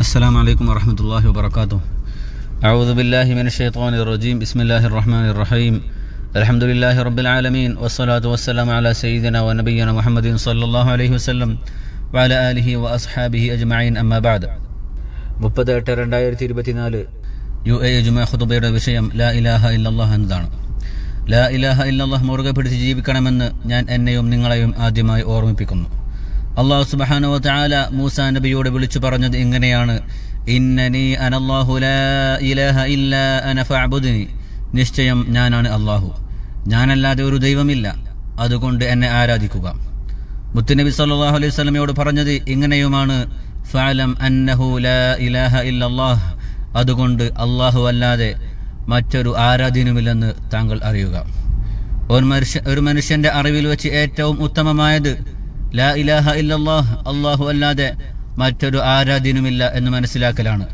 السلام عليكم ورحمة الله وبركاته أعوذ بالله من الشيطان الرجيم بسم الله الرحمن الرحيم الحمد لله رب العالمين والصلاة والسلام على سيدنا ونبينا محمد صلى الله عليه وسلم وعلى آله وأصحابه أجمعين أما بعد മുപ്പത് എട്ട് രണ്ടായിരത്തി ഇരുപത്തിനാല് യു എ ജുമാ ഖുതുബയുടെ വിഷയം ലാ ഇലാഹ ഇല്ലല്ലാഹ് എന്നതാണ് ലാ ഇലാഹ ഇല്ലല്ലാഹ് മുറുകെ പിടിച്ച് ജീവിക്കണമെന്ന് ഞാൻ എന്നെയും നിങ്ങളെയും ആദ്യമായി ഓർമ്മിപ്പിക്കുന്നു അള്ളാഹു സുബ്ഹാനഹു താല മൂസ നബിയോട് വിളിച്ചു പറഞ്ഞത് ഇങ്ങനെയാണ്. ഇന്നനി അനല്ലാഹു ഇല്ലാ നിശ്ചയം ഞാനാണ് അള്ളാഹു. ഞാനല്ലാതെ ഒരു ദൈവമില്ല. അതുകൊണ്ട് എന്നെ ആരാധിക്കുക. മുത്തുനബി സല്ലാഹു അലൈഹി സ്വലമയോട് പറഞ്ഞത് ഇങ്ങനെയുമാണ്. അന്നഹു ലാ ഇലാഹ ഇല്ലല്ലാഹ്. അതുകൊണ്ട് അള്ളാഹു അല്ലാതെ മറ്റൊരു ആരാധ്യനുമില്ലെന്ന് താങ്കൾ അറിയുക. ഒരു മനുഷ്യ ഒരു മനുഷ്യന്റെ അറിവിൽ വെച്ച് ഏറ്റവും ഉത്തമമായത് ലാ ഇലാഹ ഇല്ലല്ലാഹ് അള്ളാഹു അല്ലാതെ മറ്റൊരു ആരാധ്യനുമില്ല എന്ന് മനസ്സിലാക്കലാണ്.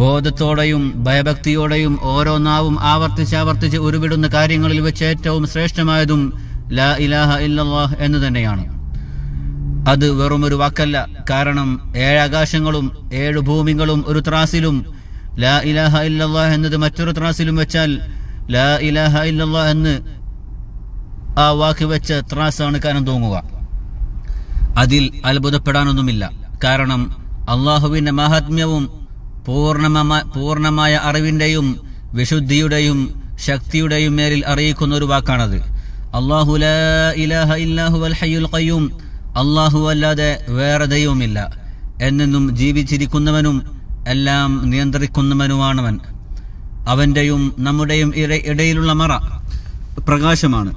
ബോധത്തോടെയും ഭയഭക്തിയോടെയും ഓരോ നാവും ആവർത്തിച്ച് ആവർത്തിച്ച് ഉരുവിടുന്ന കാര്യങ്ങളിൽ വെച്ച് ഏറ്റവും ശ്രേഷ്ഠമായതും ലാ ഇലാഹ ഇല്ലല്ലാഹ് എന്ന് തന്നെയാണ്. അത് വെറുമൊരു വാക്കല്ല കാരണം ഏഴാകാശങ്ങളും ഏഴ് ഭൂമികളും ഒരു ത്രാസിലും ലാ ഇലാഹ ഇല്ലല്ലാഹ് എന്നത് മറ്റൊരു ത്രാസിലും വെച്ചാൽ ലാ ഇലാഹ ഇല്ലല്ലാഹ് എന്ന് ആ വാക്ക് വെച്ച് ത്രാസാണ് കനം തൂങ്ങുക. അതിൽ അത്ഭുതപ്പെടാനൊന്നുമില്ല. കാരണം അള്ളാഹുവിന്റെ മഹാത്മ്യവും പൂർണമായ അറിവിന്റെയും വിശുദ്ധിയുടെയും ശക്തിയുടെയും മേലിൽ അറിയിക്കുന്ന ഒരു വാക്കാണത്. അള്ളാഹു ഇലാഹ ഖയ്യൂം. അള്ളാഹു അല്ലാതെ വേറെ ദൈവമില്ല എന്നെന്നും ജീവിച്ചിരിക്കുന്നവനും എല്ലാം നിയന്ത്രിക്കുന്നവനുമാണവൻ. അവന്റെയും നമ്മുടെയും ഇടയിലുള്ള മറ പ്രകാശമാണ്.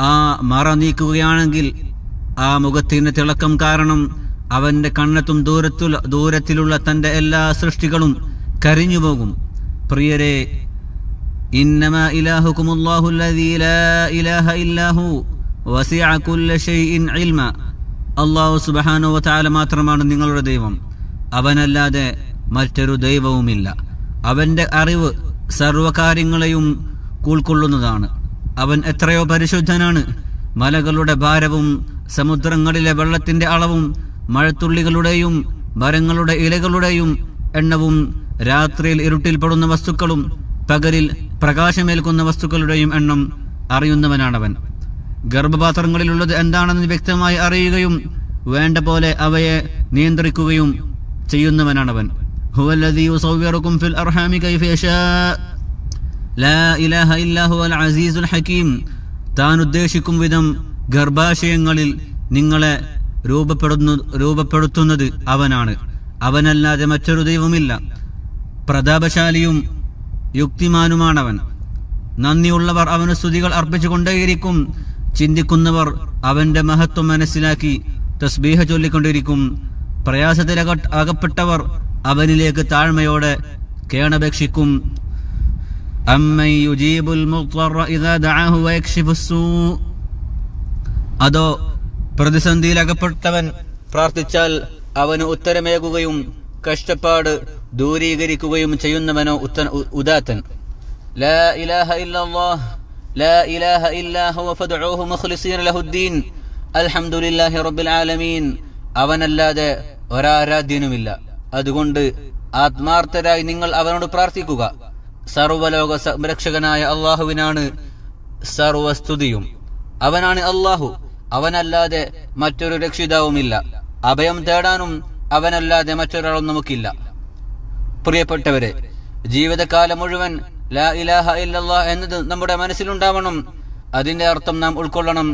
ആ മറ നീക്കുകയാണെങ്കിൽ ആ മുഖത്തിന് തിളക്കം കാരണം അവന്റെ കണ്ണത്തും ദൂരത്തു ദൂരത്തിലുള്ള തന്റെ എല്ലാ സൃഷ്ടികളും കരിഞ്ഞു പോകും. പ്രിയരെ ഇലാഹ ഇൽമ. അല്ലാഹു സുബ്ഹാനഹു വ മാത്രമാണ് നിങ്ങളുടെ ദൈവം. അവനല്ലാതെ മറ്റൊരു ദൈവവുമില്ല. അവന്റെ അറിവ് സർവകാര്യങ്ങളെയും ഉൾക്കൊള്ളുന്നതാണ്. അവൻ എത്രയോ പരിശുദ്ധനാണ്. മലകളുടെ ഭാരവും സമുദ്രങ്ങളിലെ വെള്ളത്തിന്റെ അളവും മഴത്തുള്ളികളുടെയും മരങ്ങളുടെ ഇലകളുടെയും എണ്ണവും രാത്രിയിൽ ഇരുട്ടിൽപ്പെടുന്ന വസ്തുക്കളും പകലിൽ പ്രകാശമേൽക്കുന്ന വസ്തുക്കളുടെയും എണ്ണം അറിയുന്നവനാണവൻ. ഗർഭപാത്രങ്ങളിലുള്ളത് എന്താണെന്ന് വ്യക്തമായി അറിയുകയും വേണ്ട പോലെ അവയെ നിയന്ത്രിക്കുകയും ചെയ്യുന്നവനാണവൻ. താൻ ഉദ്ദേശിക്കും വിധം ഗർഭാശയങ്ങളിൽ നിങ്ങളെ രൂപപ്പെടുന്നു രൂപപ്പെടുത്തുന്നത് അവനാണ് അവനല്ലാതെ മറ്റൊരു ദൈവമില്ല പ്രതാപശാലിയും യുക്തിമാനുമാണവൻ നന്ദിയുള്ളവർ അവന് സ്തുതികൾ അർപ്പിച്ചുകൊണ്ടേയിരിക്കും ചിന്തിക്കുന്നവർ അവന്റെ മഹത്വം മനസ്സിലാക്കി തസ്ബീഹ ചൊല്ലിക്കൊണ്ടിരിക്കും പ്രയാസത്തിൽ അക- അകപ്പെട്ടവർ അവനിലേക്ക് താഴ്മയോടെ കേണപേക്ഷിക്കും أمن يجيب المضطر إذا دعاه ويكشف السوء അതോ പ്രതിസന്ധിയിലകപ്പെട്ടവൻ പ്രാർത്ഥിച്ചാൽ അവന് ഉത്തരമേകുകയും കഷ്ടപ്പാട് ദൂരീകരിക്കുകയും ചെയ്യുന്നവനോ ഉത്ത- ഉദാത്തൻ. അവനല്ലാതെ ഒരാരാധ്യനുമില്ല. അതുകൊണ്ട് ആത്മാർത്ഥരായി നിങ്ങൾ അവനോട് പ്രാർത്ഥിക്കുക. സർവലോക സംരക്ഷകനായ അള്ളാഹുവിനാണ് സർവസ്തുതിയും. അവനാണ് അള്ളാഹു. അവനല്ലാതെ മറ്റൊരു രക്ഷിതാവുമില്ല. അഭയം തേടാനും അവനല്ലാതെ മറ്റൊരാളും നമുക്കില്ല പ്രിയപ്പെട്ടവരെ ജീവിതകാലം മുഴുവൻ ലാ ഇലാഹ ഇല്ലല്ലാ എന്നത് നമ്മുടെ മനസ്സിലുണ്ടാവണം. അതിന്റെ അർത്ഥം നാം ഉൾക്കൊള്ളണം.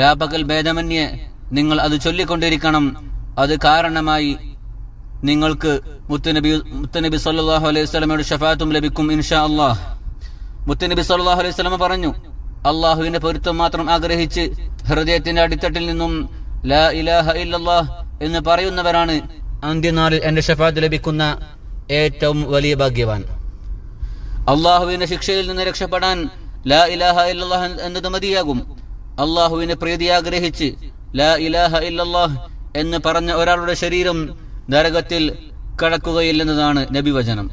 രാപകൽ ഭേദമന്യേ നിങ്ങൾ അത് ചൊല്ലിക്കൊണ്ടിരിക്കണം. അത് കാരണമായി നിങ്ങൾക്ക് മുത്തുനബി മുത്തനബി സല്ലാഹു അലൈഹി സ്വലമയുടെ ഷഫാത്തും ലഭിക്കും ഇൻഷാ അള്ളാഹ് മുത്തനബി സല്ലാഹു അലൈഹി സ്വലമ പറഞ്ഞു അള്ളാഹുവിന്റെ പൊരുത്തം മാത്രം ആഗ്രഹിച്ച് ഹൃദയത്തിന്റെ അടിത്തട്ടിൽ നിന്നും ലാ ഇലാഹ ഇല്ലല്ലാഹ് എന്ന് പറയുന്നവരാണ് അന്ത്യനാളിൽ എന്റെ ഷഫാത്ത് ലഭിക്കുന്ന ഏറ്റവും വലിയ ഭാഗ്യവാൻ. അള്ളാഹുവിന്റെ ശിക്ഷയിൽ നിന്ന് രക്ഷപ്പെടാൻ ലാ ഇലാഹ ഇല്ലല്ലാഹ് എന്നത് മതിയാകും. അള്ളാഹുവിന് പ്രീതി ആഗ്രഹിച്ച് ലാ ഇലാഹ ഇല്ലല്ലാഹ് എന്ന് പറഞ്ഞ ഒരാളുടെ ശരീരം നരകത്തിൽ കടക്കുകയില്ലെന്നതാണ് നബിവചനം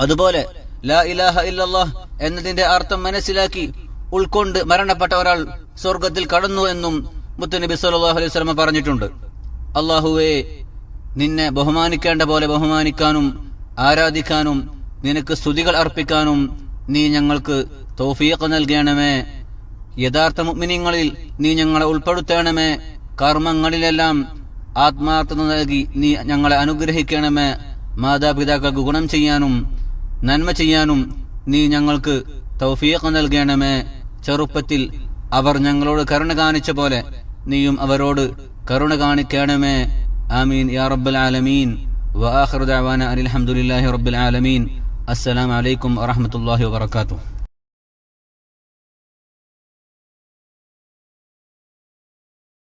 അതുപോലെ ലാ ഇലാഹ ഇല്ലല്ലാഹ് എന്നതിന്റെ അർത്ഥം മനസ്സിലാക്കി ഉൾക്കൊണ്ട് മരണപ്പെട്ട ഒരാൾ സ്വർഗത്തിൽ കടന്നു എന്നും മുത്തുനബി സല്ലല്ലാഹു അലൈഹി സ്വലമ പറഞ്ഞിട്ടുണ്ട്. അള്ളാഹുവേ നിന്നെ ബഹുമാനിക്കേണ്ട പോലെ ബഹുമാനിക്കാനും ആരാധിക്കാനും നിനക്ക് സ്തുതികൾ അർപ്പിക്കാനും നീ ഞങ്ങൾക്ക് തൗഫീഖ് നൽകണമേ. യഥാർത്ഥ മുഅ്മിനീങ്ങളിൽ നീ ഞങ്ങളെ ഉൾപ്പെടുത്തണമേ. കർമ്മങ്ങളിലെല്ലാം ആത്മാർത്ഥത നൽകി നീ ഞങ്ങളെ അനുഗ്രഹിക്കണമേ. മാതാപിതാക്കൾക്ക് ഗുണം ചെയ്യാനും നന്മ ചെയ്യാനും നീ ഞങ്ങൾക്ക് തൗഫീഖ് നൽകണമേ. ചെറുപ്പത്തിൽ അവർ ഞങ്ങളോട് കരുണ കാണിച്ച പോലെ നീയും അവരോട് കരുണ കാണിക്കണമേ. ആമീൻ. യാ റബ്ബൽ ആലമീൻ. വആഖിറു ദഅവാന അനിൽ ഹംദുലില്ലാഹി റബ്ബിൽ ആലമീൻ. അസ്സലാമു അലൈക്കും വറഹ്മത്തുള്ളാഹി വബറകാതുഹു.